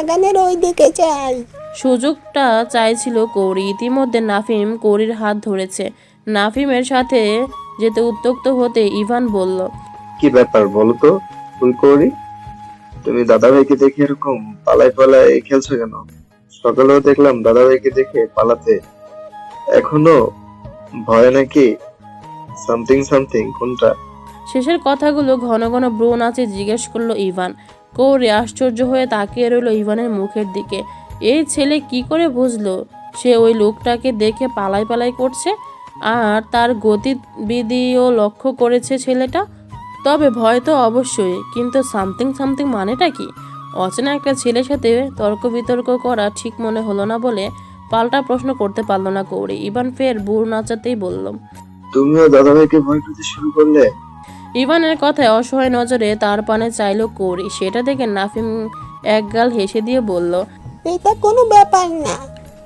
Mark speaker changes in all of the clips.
Speaker 1: বাগানের ওই দিকে যাই
Speaker 2: সুযোগটা চাইছিল কৌরি ইতিমধ্যে নাফিম কৌরির হাত ধরেছে। নাফিমের সাথে যেতে উত্তক্ত হতে ইভান বলল
Speaker 3: কি ব্যাপার বলো তো ফুলকৌরি তুমি দাদাভাইকে দেখে এরকম পালায় পালায় খেলছো কেন? সকালেও দেখলাম দাদাভাইকে দেখে পালাতে। এখনও ভয় নাকি? সামথিং সামথিং কোনটা?
Speaker 2: শেষের কথাগুলো ঘন ঘন ব্রো নাচে জিজ্ঞেস করল ইভান। কৌরি আশ্চর্য হয়ে তাকিয়ে রইল ইভানের মুখের দিকে। এই ছেলে কি করে বুঝলো? সে ওই লোকটাকে দেখে পালাই পালাই করছে আর তার গতিবিধিও লক্ষ্য করেছে ছেলেটা? তবে ভয় তো অবশ্যই, কিন্তু সামথিং সামথিং মানেটা কি? অচেনা একটা ছেলের সাথে তর্ক বিতর্ক করা ঠিক মনে হলো না বলে পাল্টা প্রশ্ন করতে পারল না কৌরি। ইভান ফের বুড় নাচাতেই বলল,
Speaker 3: তুমিও দাদাভাইকে ভয় পেতে শুরু করলে?
Speaker 2: ইভানের কথায় অসহায় নজরে তার পানে চাইলো কৌরি সেটা দেখে নাফিম একগাল হেসে দিয়ে বলল
Speaker 1: এটা কোনো ব্যাপার না।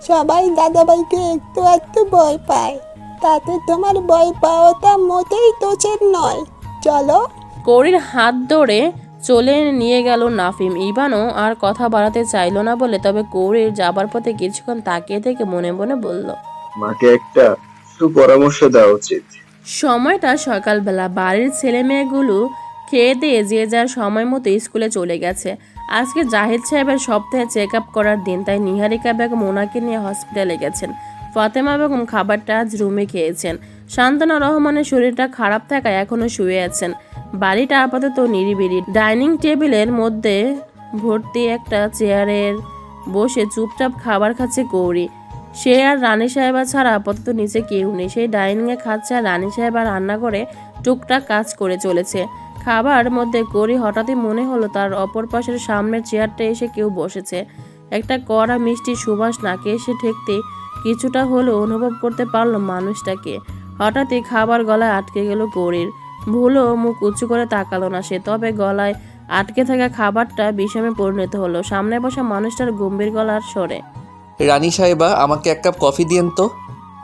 Speaker 1: সবাই দাদাভাইকে একটু একটু ভয় পায়। তাতে তোমার ভয় পাওয়াটা মোটেই তোচের নয়। চলো।
Speaker 2: কৌরির হাত ধরে চলে নিয়ে গেল নাফিম। ইভানও আর কথা বাড়াতে চাইলো না বলে তবে কৌরির যাবার পথে কিছুক্ষণ তাকিয়ে থেকে মনে মনে বলল
Speaker 3: মাকে একটা সুপরামর্শ দেওয়া উচিত।
Speaker 2: সময়টা সকালবেলা বাড়ির ছেলে মেয়েগুলো খেয়ে দিয়ে যে যার সময় মতো স্কুলে চলে গেছে। আজকে জাহিদ সাহেবের সপ্তাহে চেক আপ করার দিন, তাই নিহারিকা বেগম ওনাকে নিয়ে হসপিটালে গেছেন। ফাতেমা বেগম খাবারটা আজ রুমে খেয়েছেন। শান্তনা রহমানের শরীরটা খারাপ থাকায় এখনও শুয়ে আছেন। বাড়িটা আপাতত নিরিবিলি। ডাইনিং টেবিলের মধ্যে ভর্তি একটা চেয়ারের বসে চুপচাপ খাবার খাচ্ছে গৌরী। সে আর রানী সাহেবা ছাড়া আপাতত নিচে কেউ নেই। সেই ডাইনিংয়ে খাচ্ছে আর রানী সাহেবা রান্না করে টুকটাক কাজ করে চলেছে। খাবার মধ্যে করি হঠাৎই মনে হলো তার অপর পাশের সামনের চেয়ারটা এসে কেউ বসেছে। একটা কড়া মিষ্টি সুবাস নাকে এসে ঠেকতে কিছুটা হলেও অনুভব করতে পারল মানুষটাকে। হঠাৎই খাবার গলায় আটকে গেল গৌরীর। ভুলও মুখ উঁচু করে তাকালো না সে, তবে গলায় আটকে থাকা খাবারটা বিষমে পরিণত হলো। সামনে বসা মানুষটার গম্ভীর গলার সরে
Speaker 4: রানী সাহেবা, আমাকে এক কাপ কফি দিয়েন তো।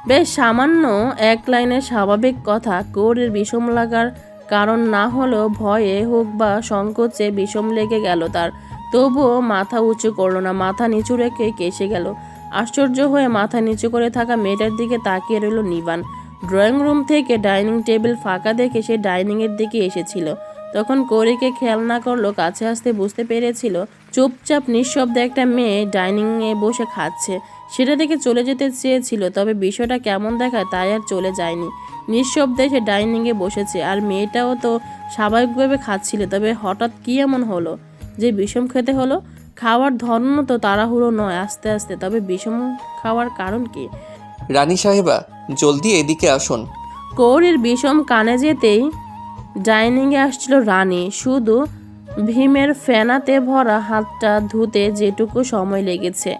Speaker 2: বেশ, সামান্য এক লাইনের স্বাভাবিক কথা, কৌরির বিষম লাগার কারণ না হলেও ভয়ে হোক বা সংকোচে বিষম লেগে গেল তার। তবুও মাথা উঁচু করল না, মাথা নিচু রেখে কেসে গেল। আশ্চর্য হয়ে মাথা নিচু করে থাকা মেয়েটার দিকে তাকিয়ে রইল নিবান। ড্রয়িং রুম থেকে ডাইনিং টেবিল ফাঁকা দেখে সে ডাইনিংয়ের দিকে এসেছিল। তখন কৌরিকে খেয়াল না করল কাছে আসতে বুঝতে পেরেছিল চুপচাপ নিঃশব্দে একটা মেয়ে ডাইনিংয়ে বসে খাচ্ছে। সেটা দেখে চলে যেতে চেয়েছিল তবে বিষয়টা কেমন দেখায় তাই আর চলে যায়নি। নিঃশব্দে সে ডাইনিংয়ে বসেছে আর মেয়েটাও তো স্বাভাবিকভাবে খাচ্ছিল তবে হঠাৎ কি এমন হলো? যে বিষম খেতে হলো? খাওয়ার ধরন তো তাড়াহুড়ো নয় আস্তে আস্তে তবে বিষম খাওয়ার কারণ কি?
Speaker 4: রানী সাহেবা জলদি এদিকে আসুন।
Speaker 2: কৌরির বিষম কানে যেতেই ডাইনিংয়ে আসছিল রানী। শুধু ভীমের ফেনাতে ভরা হাতটা ধুতে যেটুকু সময় লেগেছে।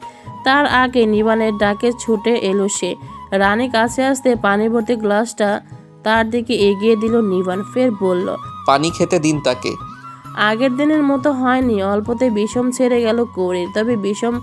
Speaker 2: তার আগে নিবানের ডাকে ছুটে এলো সে। রানী কাছে আসতে পানি ভর্তি গ্লাসটা তার দিকে এগিয়ে দিল নিবান ফের বলল
Speaker 4: পানি খেতে দিন তাকে।
Speaker 2: আগের দিনের মতো হয়নি অল্পতে বিষম ছেড়ে গেল কৌরির। তবে বিষম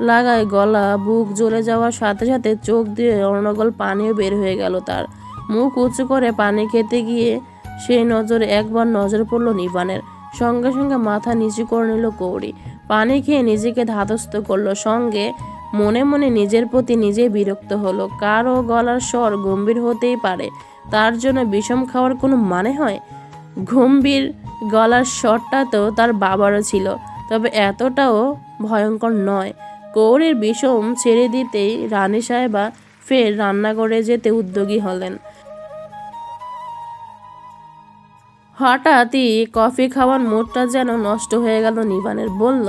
Speaker 2: লাগায় গলা বুক জ্বলে যাওয়ার সাথে সাথে চোখ দিয়ে অনর্গল পানিও বের হয়ে গেল তার। মুখ উঁচু করে পানি খেতে গিয়ে সেই নজরে একবার নজর পড়ল নিবানের। সঙ্গে সঙ্গে মাথা নিচু করে নিল কৌরি পানি খেয়ে নিজেকে ধাতস্থ করল। সঙ্গে মনে মনে নিজের প্রতি নিজেই বিরক্ত হলো। কারও গলার স্বর গম্ভীর হতেই পারে। তার জন্য বিষম খাওয়ার কোনো মানে হয়? গম্ভীর গলার স্বরটা তো তার বাবারও ছিল, তবে এতটাও ভয়ঙ্কর নয়। কৌরের বিষম ছেড়ে দিতেই রানী সাহেবা ফের রান্নাঘরে যেতে উদ্যোগী হলেন। হঠাৎই কফি খাওয়ার মুডটা যেন নষ্ট হয়ে গেল নিবানের। বলল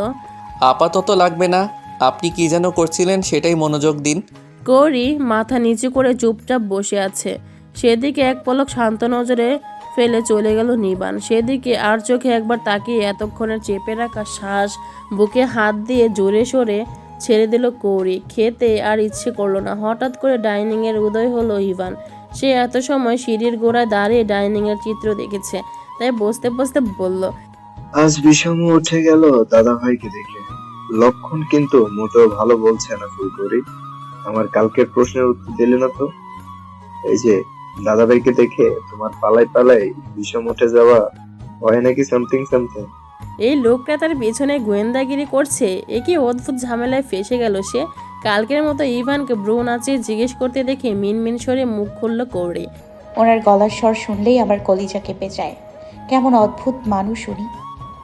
Speaker 4: আপাতত লাগবে না। আপনি কি যেন করছিলেন সেটাই মনোযোগ দিন।
Speaker 2: কৌরি মাথা নিচু করে চুপচাপ বসে আছে। সেদিকে এক পলক শান্ত নজরে ফেলে চলে গেল নিবান। সেদিকে আর চোখে একবার তাকিয়ে এতক্ষণের চেপে রাখা শ্বাস বুকে হাত দিয়ে জোরে সরে ছেড়ে দিল কৌরি। খেতে আর ইচ্ছে করল না। হঠাৎ করে ডাইনিংয়ের উদয় হলো ইভান। সে এত সময় সিঁড়ির গোড়ায় দাঁড়িয়ে ডাইনিংয়ের চিত্র দেখেছে, তাই বসতে বসতে বলল,
Speaker 3: আজ বিষম উঠে গেল দাদাভাইকে দেখে। লক্ষণ কিন্তু মোটেও ভালো বলছে না ফুলকৌরি আমার কালকের প্রশ্নের উত্তর দিলে না তো? এই যে দাদা ভাইকে দেখে তোমার পালাই পালাই বিষম উঠে যাওয়া হয় নাকি সামথিং সামথিং
Speaker 2: এই লোকটা তার পেছনে গোয়েন্দাগিরি করছে। এ কি অদ্ভুত ঝামেলায় ফেসে গেল সে। কালকের মতো ইভানকে ব্রু নাচিয়ে জিজ্ঞেস করতে দেখে মিনমিন সরে মুখ খুলল কৌড়ি
Speaker 5: ওনার গলার স্বর শুনলেই আমার কলিজা কেঁপে যায়। কেমন অদ্ভুত মানুষ উনি।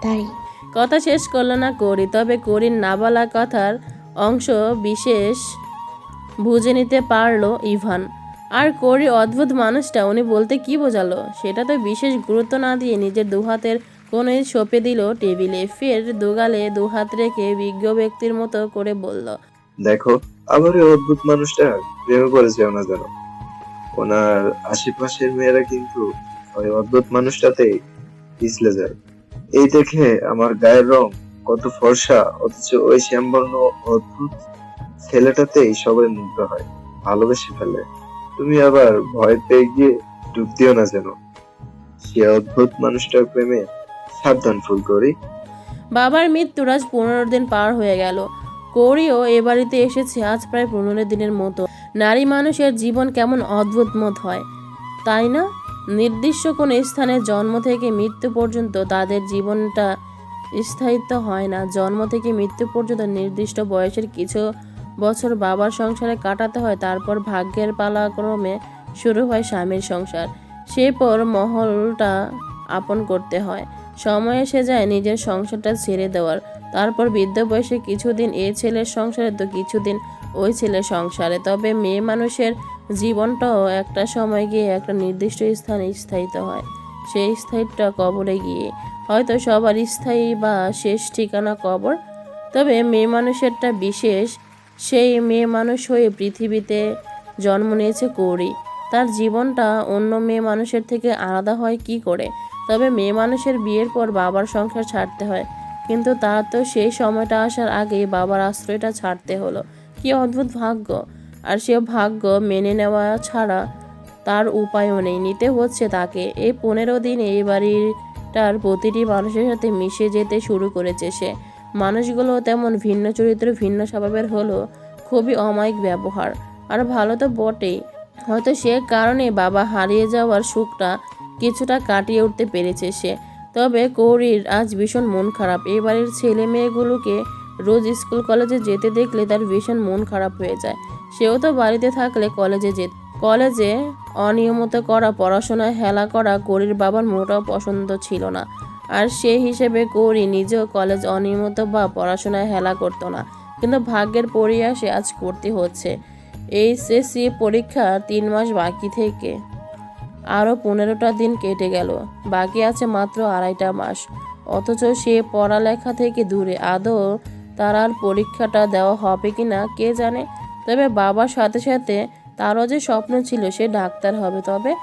Speaker 5: তাই।
Speaker 2: কথা শেষ করল না করি তবে করির না বলা কথার অংশ বিশেষ বুঝে নিতে পারল ইভান। আর করি অদ্ভুত মানুষটা উনি বলতে কি বোঝালো? সেটা তো বিশেষ গুরুত্ব না দিয়ে নিজের দুহাতের কোণে সঁপে দিল টেবিলে, ফের দুগালে দুহাত রেখে বিজ্ঞ ব্যক্তির মতো করে বলল,
Speaker 3: দেখো আবার এই অদ্ভুত মানুষটা, প্রেমে পড়ে যেও না যেন ওনার আশেপাশের মেয়েরা কিন্তু ওই অদ্ভুত মানুষটাতেই পিছলে যায়। এই দেখে আমার গায়ের রং কত ফর্সা, অথচ ওই শ্যামবর্ণ অদ্ভুত ছেলেটাতেই সবাই মুগ্ধ হয়, ভালোবেসে ফেলে। তুমি আবার ভয় পেয়ে গিয়ে ডুব দিও না যেন। সে অদ্ভুত মানুষটার প্রেমে সাবধান ফুল করি।
Speaker 2: বাবার মৃত্যুর আজ পনেরো দিন পার হয়ে গেল। কৌরিও এ বাড়িতে এসেছে আজ প্রায় পনেরো দিনের মতো। নারী মানুষের জীবন কেমন অদ্ভুত মত হয়, তাই না? নির্দিষ্ট কোনো স্থানে জন্ম থেকে মৃত্যু পর্যন্ত তাদের জীবনটা স্থায়িত্ব হয় না। জন্ম থেকে মৃত্যু পর্যন্ত নির্দিষ্ট বয়সের কিছু বছর বাবার সংসারে কাটাতে হয়, তারপর ভাগ্যের পালাক্রমে শুরু হয় স্বামীর সংসার। সে পর মহলটা আপন করতে হয়। সময় এসে যায় নিজের সংসারটা ছেড়ে দেওয়ার। তারপর বৃদ্ধ বয়সে কিছুদিন এ ছেলের সংসারে তো কিছুদিন ওই ছেলের সংসারে। তবে মেয়ে মানুষের জীবনটাও একটা সময় গিয়ে একটা নির্দিষ্ট স্থানে স্থায়িত হয়। সেই স্থায়িত্বটা কবরে গিয়ে। হয়তো সবার স্থায়ী বা শেষ ঠিকানা কবর। তবে মেয়ে মানুষেরটা বিশেষ। সেই মেয়ে মানুষ হয়ে পৃথিবীতে জন্ম নিয়েছে কৌরি। তার জীবনটা অন্য মেয়ে মানুষের থেকে আলাদা হয় কি করে? তবে মেয়ে মানুষের বিয়ের পর বাবার সংসার ছাড়তে হয়। কিন্তু তার তো সেই সময়টা আসার আগেই বাবার আশ্রয়টা ছাড়তে হলো। কি অদ্ভুত ভাগ্য! আর সে ভাগ্য মেনে নেওয়া ছাড়া তার উপায়ও নেই। নিতে হচ্ছে তাকে। এই পনেরো দিন এই বাড়িটার প্রতিটি মানুষের সাথে মিশে যেতে শুরু করেছে সে। মানুষগুলো তেমন ভিন্ন চরিত্র, ভিন্ন স্বভাবের হলো। খুবই অমায়িক ব্যবহার। আর ভালো তো বটেই। হয়তো সে কারণে বাবা হারিয়ে যাওয়ার সুখটা কিছুটা কাটিয়ে উঠতে পেরেছে সে। তবে কৌরির আজ ভীষণ মন খারাপ। এবারের ছেলে মেয়েগুলোকে রোজ স্কুল, কলেজে যেতে দেখলে তার ভীষণ মন খারাপ হয়ে যায়। সেও তো বাড়িতে থাকলে কলেজে যেত। কলেজে অনিয়মিত করা, পড়াশোনায় হেলা করা কৌরির বাবার মোটাও পছন্দ ছিল না। আর সেই হিসেবে কৌরি নিজেও কলেজ অনিয়মিত বা পড়াশোনায় হেলা করতো না। কিন্তু ভাগ্যের পরিয়াসে আজ করতে হচ্ছে। এইচএসসি পরীক্ষা তিন মাস বাকি থেকে। আরও পনেরোটা দিন কেটে গেল। বাকি আছে মাত্র আড়াইটা মাস। অথচ সে পড়ালেখা থেকে দূরে। আদৌ তার আর পরীক্ষাটা দেওয়া হবে কি না কে জানে? তবে বাবার সাথে সাথে তারও যে স্বপ্ন ছিল, সে ডাক্তার হবে। তবে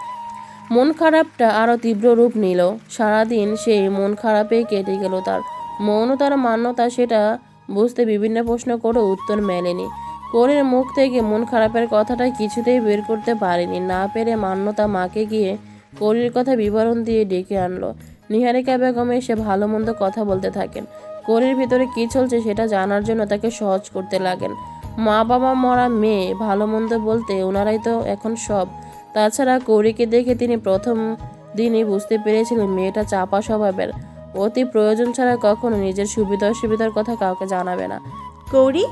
Speaker 2: মন খারাপটা আরও তীব্র রূপ নিল। সারাদিন সেই মন খারাপেই কেটে গেল। তার মৌনতার মান্যতা, সেটা বুঝতে বিভিন্ন প্রশ্ন করে উত্তর মেলেনি। কোরের মুখ থেকে মন খারাপের কথাটা কিছুতেই বের করতে পারেনি। না পেরে মান্যতা মাকে গিয়ে করির কথা বিবরণ দিয়ে ডেকে আনলো। নিহারিকা বেগম এসে ভালো মন্দ কথা বলতে থাকেন। করির ভিতরে কী চলছে সেটা জানার জন্য তাকে সহজ করতে লাগেন। মা বাবা মরা মেয়ে ভালো মন্দ বলতে ওনারাই তো এখন সব। তাছাড়া কৌরিকে দেখে তিনি প্রথম দিনই বুঝতে পেরেছিলেন মেয়েটা চাপা স্বভাবের। অতি প্রয়োজন ছাড়া কখনো নিজের সুবিধা অসুবিধার কথা কাউকে জানাবে না।
Speaker 6: গৌরী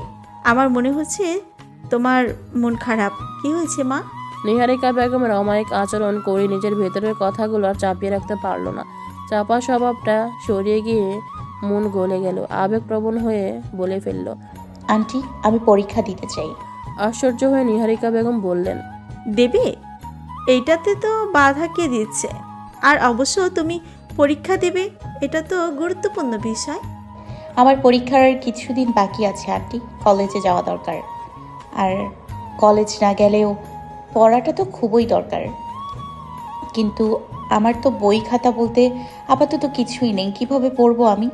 Speaker 6: আমার মনে হচ্ছে তোমার মন খারাপ। কি হয়েছে মা?
Speaker 2: নিহারিকা বেগমের অমায়িক আচরণ করে নিজের ভেতরের কথাগুলো আর চাপিয়ে রাখতে পারল না। চাপা স্বভাবটা সরিয়ে গিয়ে মন গলে গেল আবেগপ্রবণ হয়ে বলে ফেলল
Speaker 5: আন্টি আমি পরীক্ষা দিতে চাই।
Speaker 2: আশ্চর্য হয়ে নিহারিকা বেগম বললেন
Speaker 6: দেবে এইটাতে তো বাধা কে দিচ্ছে? আর অবশ্য তুমি পরীক্ষা দেবে এটা তো গুরুত্বপূর্ণ বিষয়।
Speaker 5: আমার পরীক্ষার কিছুদিন বাকি আছে আন্টি, কলেজে যাওয়া দরকার। আর কলেজ না গেলেও পড়াটা তো খুবই দরকার। কিন্তু আমার তো বই খাতা বলতে আপাতত কিছুই নেই, কীভাবে পড়ব আমি?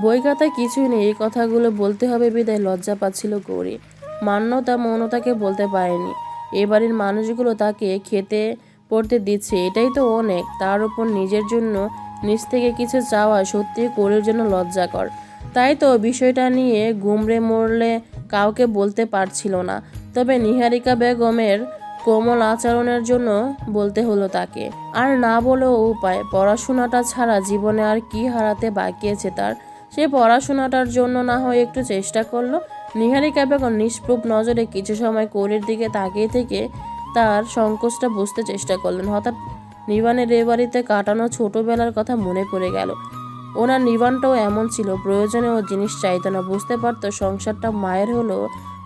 Speaker 2: বই খাতায় কিছুই নেই, এই কথাগুলো বলতে হবে বিদায়, লজ্জা পাচ্ছিল গৌরী। মান্যতা, মৌনতাকে বলতে পারেনি। এবারের মানুষগুলো তাকে খেতে, পড়তে দিচ্ছে, এটাই তো অনেক। তার উপর নিজের জন্য, নিজ থেকে কিছু চাওয়া সত্যি কোরের জন্য লজ্জাকর। তাই তো বিষয়টা নিয়ে গুমরে মরলে কাউকে বলতে পারছিল না। তবে নিহারিকা বেগমের কোমল আচরণের জন্য বলতে হলো তাকে। আর না বলেও উপায়, পড়াশোনাটা ছাড়া জীবনে আর কি হারাতে বাকি আছে তার? সে পড়াশোনাটার জন্য না হয় একটু চেষ্টা করল। নিহারিকা বেগম নিষ্প্রুপ নজরে কিছু সময় কোরের দিকে তাকিয়ে থেকে তার সংকোচটা বুঝতে চেষ্টা করলেন। হঠাৎ নিবানের এ বাড়িতে কাটানো ছোটবেলার কথা মনে পড়ে গেল। ওনার নিবানটাও এমন ছিল প্রয়োজনে ও জিনিস চাইতো না। বুঝতে পারতো সংসারটা মায়ের হলো,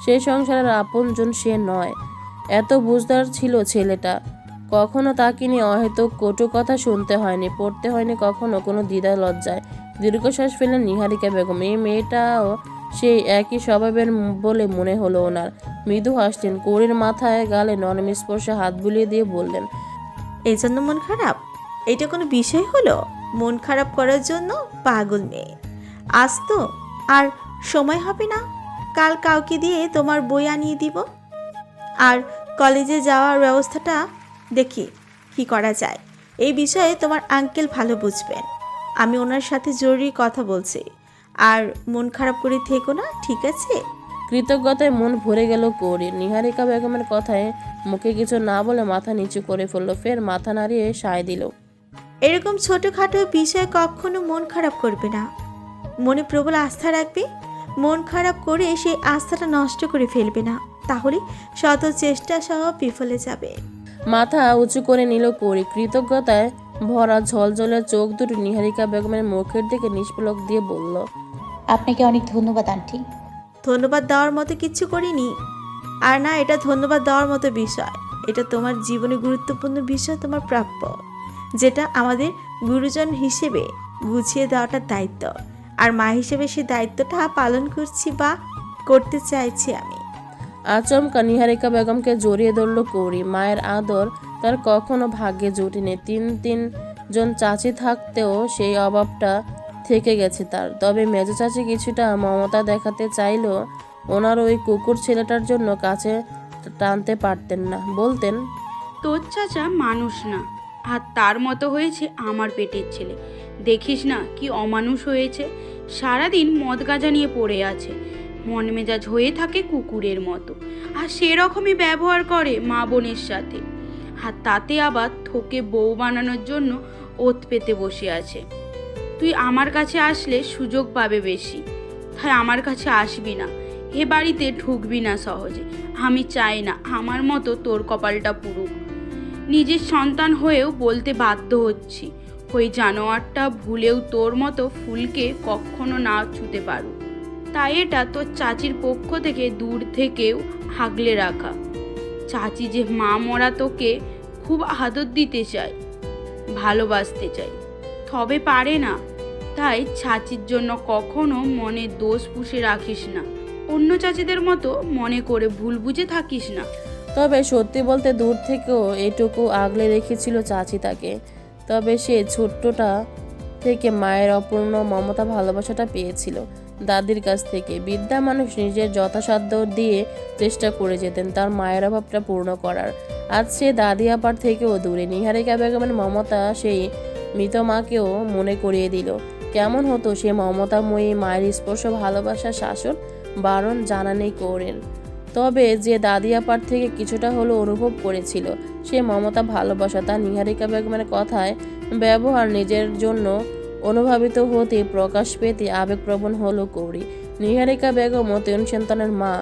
Speaker 2: সেই সংসারের আপনজন সে নয়। এত বুঝদার ছিল ছেলেটা। কখনো তাকে নিয়ে অহেতুক কটু কথা শুনতে হয়নি, পড়তে হয়নি কখনো, কোনো দ্বিধা লজ্জায়। দীর্ঘশ্বাস ফেলেন নিহারিকা বেগম, এই মেয়েটাও সেই একই স্বভাবের বলে মনে হলো ওনার। মৃদু হাসলেন কোরের মাথায় গালে নরম স্পর্শে হাত বুলিয়ে দিয়ে বললেন,
Speaker 6: এই জন্য মন খারাপ? এটা কোনো বিষয় হলো? মন খারাপ করার জন্য পাগল মেয়ে। আজ তো আর সময় হবে না। কাল কাউকে দিয়ে তোমার বই আনিয়ে দিব। আর কলেজে যাওয়ার ব্যবস্থাটা দেখি কি করা যায়। এই বিষয়ে তোমার আঙ্কেল ভালো বুঝবেন। আমি ওনার সাথে জরুরি কথা বলছি। আর মন খারাপ করে থেকো না, ঠিক আছে?
Speaker 2: কৃতজ্ঞতায় মন ভরে গেল কৌরির। নিহারিকা বেগমের কথায় মুখে কিছু না বলে মাথা নিচু করে ফেলল। ফের মাথা নাড়িয়ে সায় দিল।
Speaker 6: এরকম ছোটোখাটো বিষয়ে কখনো মন খারাপ করবে না। মনে প্রবল আস্থা রাখবে। মন খারাপ করে সেই আস্থাটা নষ্ট করে ফেলবে না। তাহলে শত চেষ্টা সহ বিফলে যাবে।
Speaker 2: মাথা উঁচু করে নিল কৌরি। কৃতজ্ঞতায় ভরা ঝলঝলে চোখ দুটো নিহারিকা বেগমের মুখের দিকে নিষ্পলক দিয়ে বলল
Speaker 5: আপনাকে অনেক ধন্যবাদ আন্টি।
Speaker 6: ধন্যবাদ দেওয়ার মতো কিচ্ছু করিনি। আর না এটা ধন্যবাদ দেওয়ার মতো বিষয়। এটা তোমার জীবনে গুরুত্বপূর্ণ বিষয় তোমার প্রাপ্য। যেটা আমাদের গুরুজন হিসেবে গুছিয়ে দেওয়াটা দায়িত্ব। আর মা হিসেবে সেই দায়িত্বটা পালন করছি বা করতে চাইছি আমি।
Speaker 2: আচমকা নিহারিকা বেগমকে জড়িয়ে ধরল কৌরি। মায়ের আদর তার কখনো ভাগ্যে জুটিনি। তিন তিন জন চাচি থাকতেও সেই অভাবটা থেকে গেছে তার। তবে মেজো চাচি কিছুটা মমতা দেখাতে চাইলেও ওনার ওই কুকুর ছেলেটার জন্য কাছে টানতে পারতেন না। বলতেন
Speaker 7: তোর চাচা মানুষ না। আর তার মতো হয়েছে আমার পেটের ছেলে। দেখিস না কি অমানুষ হয়েছে। সারাদিন মদ গাঁজা নিয়ে পড়ে আছে। মন মেজাজ হয়ে থাকে কুকুরের মতো। আর সেরকমই ব্যবহার করে মা বোনের সাথে। আর তাতে আবার থোকে বউ বানানোর জন্য ওত পেতে বসে আছে। তুই আমার কাছে আসলে সুযোগ পাবে বেশি। তাই আমার কাছে আসবি না। এ বাড়িতে ঢুকবি না সহজে। আমি চাই না আমার মতো তোর কপালটা পুরুক। নিজের সন্তান হয়েও বলতে বাধ্য হচ্ছি। ওই জানোয়ারটা ভুলেও তোর মতো ফুলকে কখনো না ছুতে পারো তাই এটা তোর চাচির পক্ষ থেকে দূর থেকেও হাগলে রাখা। চাচি যে মা মরা তোকে খুব আদর দিতে চায়, ভালোবাসতে চায়, তবে পারে না। তাই চাচির জন্য কখনো মনে দোষ পুষে রাখিস না। অন্য চাচিদের মতো মনে করে ভুল বুঝে থাকিস না।
Speaker 2: তবে সত্যি বলতে দূর থেকেও এটুকু আগলে রেখেছিল চাচি তাকে। তবে সে ছোট্টটা থেকে মায়ের অপূর্ণ মমতা ভালোবাসাটা পেয়েছিল দাদির কাছ থেকে। বিদ্যা মানুষ নিজের যথাসাধ্য দিয়ে চেষ্টা করে যেতেন তার মায়ের অভাবটা পূর্ণ করার। আজ সে দাদি আপার থেকেও দূরে। নিহারিকা বেগমের মমতা সেই মৃত মাকেও মনে করিয়ে দিল। কেমন হতো সে মমতাময়ী মায়ের স্পর্শ ভালোবাসা শাসন বারণ জানা নেই কৌরের। তবে যে দাদি আপার থেকে কিছুটা হলেও অনুভব করেছিল, সে মমতা ভালোবাসা তা নিহারিকা বেগমের কথায় ব্যবহার নিজের জন্য অনুভাবিত হতে প্রকাশ পেতে আবেগপ্রবণ হলো কৌরি নিহারিকা বেগম ও তিন সন্তানের মা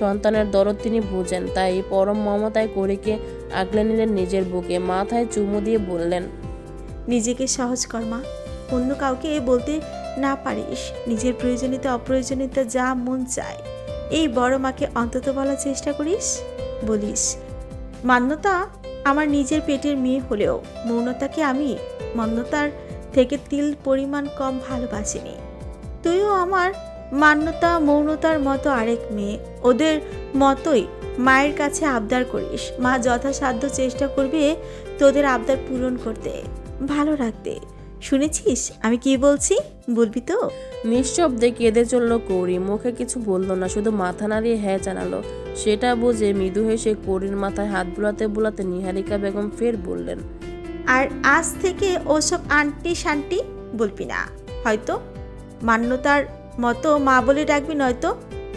Speaker 2: সন্তানের দরদ তিনি বুঝেন, তাই পরম মমতায় কৌরিকে আগলে নিলেন নিজের বুকে, মাথায় চুমু দিয়ে বললেন,
Speaker 6: নিজেকে সহজ কর মা, অন্য কাউকে এ বলতে না পারিস। নিজের প্রয়োজনীয়তা অপ্রয়োজনীয়তা যা মন চায়। এই বড় মাকে অন্তত বলার চেষ্টা করিস? বলিস। মান্যতা আমার নিজের পেটের মেয়ে হলেও মৌনতাকে আমি মান্যতার থেকে তিল পরিমাণ কম ভালোবাসিনি। তুইও আমার মান্যতা, মৌনতার মতো আরেক মেয়ে। ওদের মতোই মায়ের কাছে আবদার করিস। মা যথাসাধ্য চেষ্টা করবে তোদের আবদার পূরণ করতে। ভালো রাখতে। শুনেছিস? আমি কি বলছি? বলবি তো।
Speaker 2: নিঃশব্দে কেঁদে চলল কৌরি মুখে কিছু বলল না শুধু মাথা নাড়িয়ে হ্যাঁ জানালো। সেটা বুঝে মৃদু হেসে কৌরির মাথায় হাত বুলাতে বুলাতে নিহারিকা বেগম ফের বললেন
Speaker 6: আর আজ থেকে ওসব আন্টি শান্টি বলবি না। হয়তো মান্যতার মতো মা বলে ডাকবি নয়তো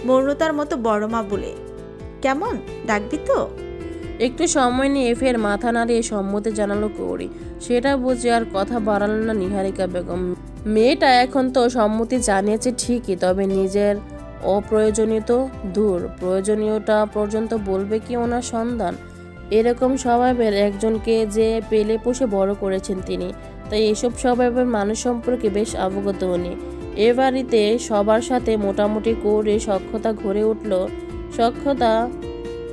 Speaker 6: মৌনতার মতো বড় মা বলে। কেমন? ডাকবি তো?
Speaker 2: একটু সময় নিয়ে ফের মাথা নাড়িয়ে সম্মতি জানালো কৌরি সেটা বুঝে আর কথা বাড়ালো না নিহারিকা বেগম। মেয়েটা এখন তো সম্মতি জানিয়েছে ঠিকই, তবে নিজের অপ্রয়োজনীয় দূর। প্রয়োজনীয়টা পর্যন্ত বলবে কি ওনার সন্ধান এরকম স্বভাবের একজনকে যে পেলে পুষে বড় করেছেন তিনি, তাই এসব স্বভাবের মানুষ সম্পর্কে বেশ অবগত উনি। এ বাড়িতে সবার সাথে মোটামুটি করে সক্ষতা গড়ে উঠল। সক্ষতা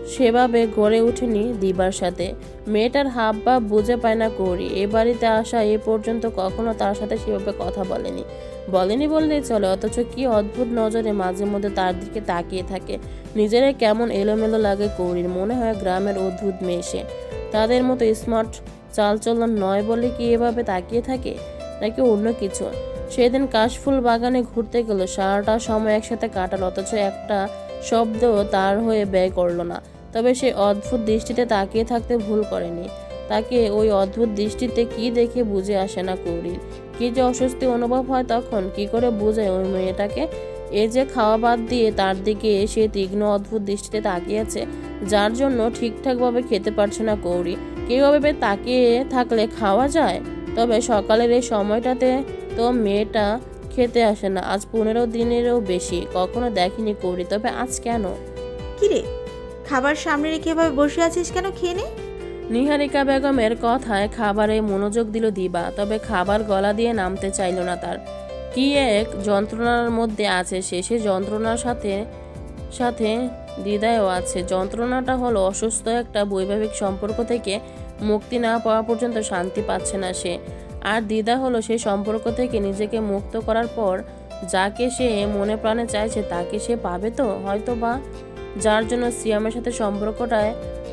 Speaker 2: সেভাবে গড়ে ওঠেনি দিবার সাথে। মেয়েটার হাব ভাব বুঝে পায় না কৌরি। এ বাড়িতে আসা এ পর্যন্ত কখনো তার সাথে সেভাবে কথা বলেনি। বলেনি বললেই চলে, অথচ কি অদ্ভুত নজরে মাঝে মধ্যে তার দিকে তাকিয়ে থাকে। নিজেরাই কেমন এলোমেলো লাগে কৌরির, মনে হয় গ্রামের অদ্ভুত মেয়ে সে। তাদের মতো স্মার্ট, চালচলন নয় বলে কি এভাবে তাকিয়ে থাকে? নাকি অন্য কিছু? সেদিন কাশফুল বাগানে ঘুরতে গেল, সারাটা সময় একসাথে কাটাল, অথচ একটা শব্দ তার হয়ে ব্যয় করল না। তবে সে অদ্ভুত দৃষ্টিতে তাকিয়ে থাকতে ভুল করেনি। তাকে ওই অদ্ভুত দৃষ্টিতে কি দেখে বুঝে আসে না কৌরির কি যে অস্বস্তি অনুভব হয় তখন, কি করে বোঝায় ওই মেয়েটাকে? এ যে খাওয়া বাদ দিয়ে তার দিকে সে তীক্ষ্ণ অদ্ভুত দৃষ্টিতে তাকিয়েছে, যার জন্য ঠিকঠাকভাবে খেতে পারছে না কৌরি কেউভাবে তাকিয়ে থাকলে খাওয়া যায়? তবে সকালের এই সময়টাতে তো মেয়েটা খেতে আসে না। আজ পনেরো দিনেরও বেশি, কখনো দেখিনি কৌরি তবে আজ কেন?
Speaker 6: কিরে খাবার সামনে রেখে এভাবে বসে আছিস কেন খেয়ে নে?
Speaker 2: নিহারিকা বেগমের কথায় খাবারে মনোযোগ দিল দিবা, তবে খাবার গলা দিয়ে নামতে চাইল না তার। কি এক যন্ত্রণার মধ্যে আছে সে সে যন্ত্রণার সাথে সাথে দ্বিধায়ও আছে। যন্ত্রণাটা হলো অসুস্থ একটা বৈবাহিক সম্পর্ক থেকে মুক্তি না পাওয়া পর্যন্ত শান্তি পাচ্ছে না সে। আর দ্বিধা হলো সেই সম্পর্ক থেকে নিজেকে মুক্ত করার পর, যাকে সে মনে প্রাণে চাইছে তাকে সে পাবে তো? হয়তো বা যার জন্য সিয়ামের সাথে সম্পর্কটায়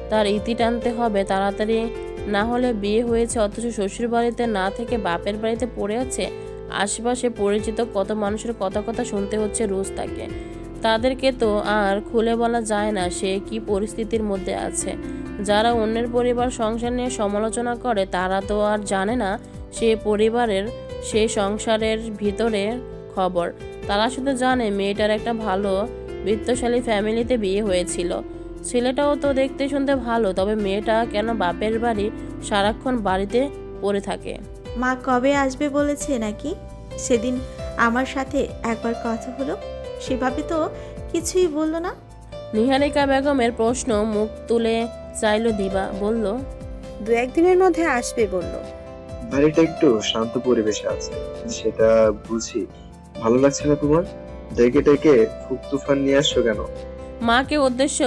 Speaker 2: তার ইতি টানতে হবে। তাড়াতাড়ি না হলে বিয়ে হয়েছে, অথচ শ্বশুর বাড়িতে না থেকে বাপের বাড়িতে পড়ে আছে। আশেপাশে পরিচিত কত মানুষের কথা কথা শুনতে হচ্ছে রোজ তাকে। তাদেরকে তো আর খুলে বলা যায় না সে কি পরিস্থিতির মধ্যে আছে। যারা অন্যের পরিবার, সংসার নিয়ে সমালোচনা করে, তারা তো আর জানে না সে পরিবারের সেই সংসারের ভিতরে খবর। তারা শুধু জানে মেয়েটার একটা ভালো বিত্তশালী ফ্যামিলিতে বিয়ে হয়েছিল। ছেলেটাও তো দেখতে শুনতে ভালো তবে মেয়েটা কেন বাপের বাড়ি সারাক্ষণ বাড়িতে পড়ে থাকে?
Speaker 6: মা কবে আসবে বলেছে নাকি? সেদিন আমার সাথে একবার কথা হলো সেভাবে তো কিছুই বলল না।
Speaker 2: নিহারিকা বেগমের প্রশ্ন মুখ তুলে চাইল দিবা বলল
Speaker 8: দু একদিনের মধ্যে আসবে বলল।
Speaker 3: বাড়িটা একটু শান্ত পরিবেশে আছে সেটা বুঝি। ভালো লাগছে না তোমার? ডেকে ডেকে ফুক তুফান নিয়ে আসছো কেন?
Speaker 2: মাকে উদ্দেশ্য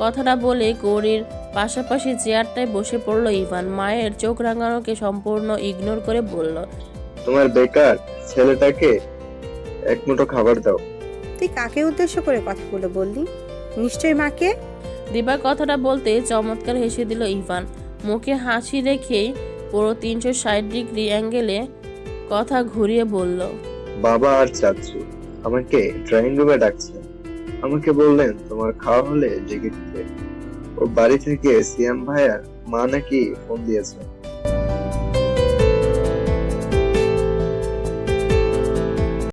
Speaker 2: কথাটা বলে গৌরীর পাশাপাশি চেয়ারটায় বসে পড়ল ইভান। মায়ের চোখ রাঙানোকে সম্পূর্ণ ইগনোর করে বলল
Speaker 3: তোমার বেকার ছেলেটাকে এক মুঠো খাবার দাও।
Speaker 8: তুই কাকে উদ্দেশ্য করে কথাগুলো বললি? নিশ্চয় মাকে?
Speaker 2: দিবা কথাটা বলতে চমৎকার হেসে দিল ইভান। মুখে হাসি রেখেই পুরো তিনশো ষাট ডিগ্রি অ্যাঙ্গেলে কথা ঘুরিয়ে বলল
Speaker 3: বাবা আর চাচু। আমাকে ড্রয়িং রুমে ডাকছে। আমাকে বললেন, তোমার খাওয়া হলে জেগে দিতে ও বাড়ি থেকে সিয়াম ভাইয়ার মা নাকি ফোন দিয়েছে।